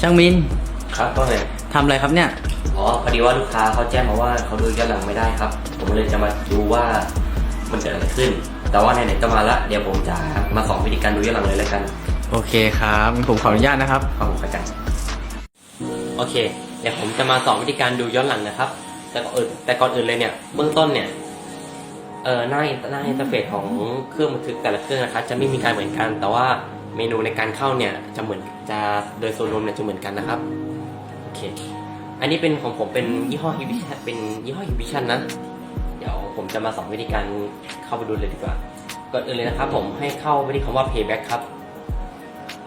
ช่างมินครับก็เลยทำอะไรครับเนี่ย อ๋อ พอดีว่าลูกค้าเขาแจ้งมาว่าเขาดูย้อนหลังไม่ได้ครับ ผมเลยจะมาดูว่ามันเกิดอะไรขึ้น แต่ว่าไหนๆก็มาละ เดี๋ยวผมจะมาสอนวิธีการดูย้อนหลังเลยแล้วกัน โอเคครับงั้นผมขออนุญาตนะครับฟังผมเข้าใจโอเค เดี๋ยวผมจะมาสอนวิธีการดูย้อนหลังนะครับ แต่ก่อนอื่นแต่ก่อนอื่นเลยเนี่ย เบื้องต้นเนี่ย เออหน้าหน้าอินเทอร์เฟซของเครื่องบันทึกแต่ละเครื่องนะครับจะไม่มีการเหมือนกัน แต่ว่าเมนูในการเข้าเนี่ยจะเหมือนจะโดยส่วนรวมเนี่ยจะเหมือนกันนะครับโอเคอันนี้เป็นของผมเป็นยี่ห้อฮิบิชันเป็นยี่ห้อฮิบิชันนะ เดี๋ยวผมจะมาสอนวิธีการเข้าไปดูเลยดีกว่าก่อนอื่นเลยนะครับ ผมให้เข้าไปที่คำว่า payback ครับ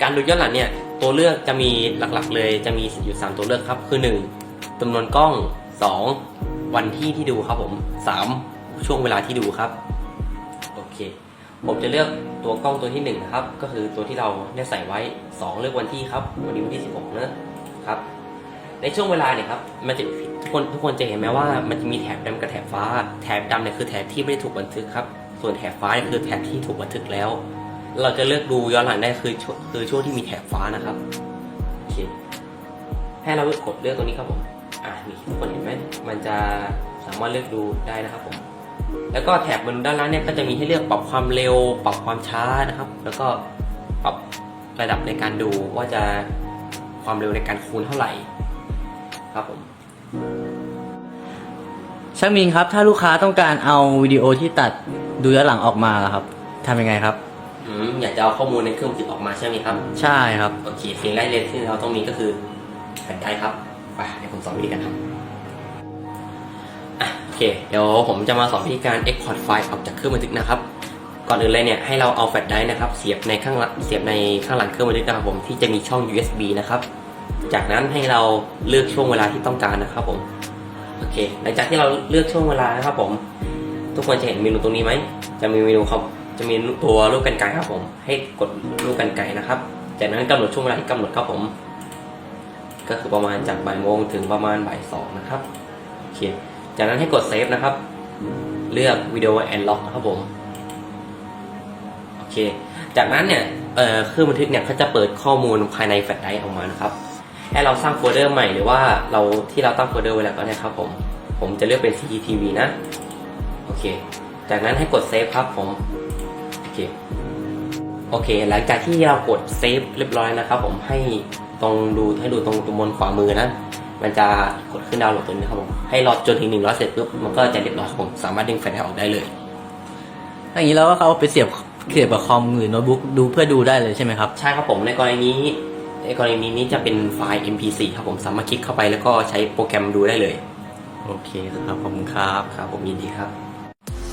การดูย้อนหลังเนี่ยตัวเลือกจะมีหลักๆ เลยจะมีอยู่ 3 ตัวเลือกครับ คือ 1จำนวนกล้อง 2 วันที่ที่ดูครับผม 3 ช่วงเวลาที่ดูครับ โอเค ผมจะเลือกตัวกล้องตัวที่1นะครับก็คือตัวที่เราได้ใส่ไว้ 2 เลือกวันที่ครับวันนี้วันที่ 16นะครับในช่วงเวลาเนี่ยครับมันจะทุกคนทุกคนจะเห็นไหมว่ามันจะมีแถบดำกับแถบฟ้า แถบดำเนี่ยคือแถบที่ไม่ได้ถูกบันทึกครับส่วนแถบฟ้าเนี่ยคือแถบที่ถูกบันทึกแล้ว เราจะเลือกดูย้อนหลังได้คือคือช่วงที่มีแถบฟ้านะครับโอเคให้เรากดเลือกตัวนี้ครับผมอะนี่ทุกคนเห็นไหมมันจะสามารถเลือกดูได้นะครับผม แล้วก็แถบบนด้านล่างเนี่ยก็จะมีให้เลือกปรับความเร็ว ปรับความช้านะครับ แล้วก็ปรับระดับในการดูว่าจะความเร็วในการคูณเท่าไหร่ ครับผมช่างมินครับ ถ้าลูกค้าต้องการเอาวิดีโอที่ตัดดูย้อนหลังออกมาล่ะครับทำยังไงครับอืมอยากจะเอาข้อมูลในเครื่องบันทึกออกมาใช่ไหมครับ ใช่ครับ โอเคสิ่งแรกเลยที่เราต้องมีก็คือแผ่นไดรฟ์ครับไปเดี๋ยวผมสอนวิธีการทำ อะโอเค เดี๋ยวผมจะมาสอนวิธีการ export ไฟล์ออกจากเครื่องบันทึกนะครับ ก่อนอื่นเลยเนี่ยให้เราเอาแฟลชไดรฟ์นะครับเสียบในข้างหลังเสียบในข้างหลังเครื่องบันทึกนะครับผมที่จะมีช่อง USB นะครับ จากนั้นให้เราเลือกช่วงเวลาที่ต้องการนะครับผมโอเค หลังจากที่เราเลือกช่วงเวลานะครับผม ทุกคนจะเห็นเมนูตรงนี้ไหมจะมีเมนูครับจะมีตัวรูปกันไกรครับผม ให้กดรูปกันไกรนะครับ จากนั้นกำหนดช่วงเวลาที่กำหนดครับผม ก็คือประมาณจากบ่ายโมงถึงประมาณบ่ายสองนะครับโอเค จากนั้นให้กดเซฟนะครับ เลือกวิดีโอแอนล็อกครับผมโอเค จากนั้นเนี่ยเครื่องบันทึกเนี่ยเขาจะเปิดข้อมูลภายในแฟลชไดรฟ์ออกมานะครับให้เราสร้างโฟลเดอร์ใหม่หรือว่าเราที่เราตั้งโฟลเดอร์ไว้แล้วก็ได้ครับผม ผมจะเลือกเป็น CCTV นะ โอเค จากนั้นให้กดเซฟครับผม โอเค โอเค หลังจากที่เรากดเซฟเรียบร้อยนะครับผม ให้ตรงดูให้ดูตรงตรงบนขวามือนะ มันจะกดขึ้นดาวน์โหลดตัวนี้ครับผมให้รอจนถึงหนึ่งร้อยเสร็จปุ๊บมันก็จะเรียบร้อยครับผมสามารถดึงแฟลชไดรฟ์ออกได้เลยอย่างนี้เราก็เอาไปเสียบเสียบกับคอมหรือโน้ตบุ๊กดูเพื่อดูได้เลยใช่ไหมครับใช่ครับผมในกรณีนี้ในกรณีนี้จะเป็นไฟล์ MP4 ครับผมสามารถคลิกเข้าไปแล้วก็ใช้โปรแกรมดูได้เลย โอเคครับขอบคุณครับครับผมยินดีครับ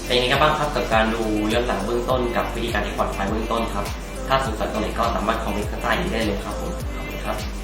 เป็นยังไงกันบ้างครับกับการดูย้อนหลังเบื้องต้นกับวิธีการ export ไฟล์เบื้องต้นครับ ถ้าสงสัยตรงไหนก็สามารถคอมเมนต์ข้างใต้นี้ได้เลยครับผมขอบคุณครับ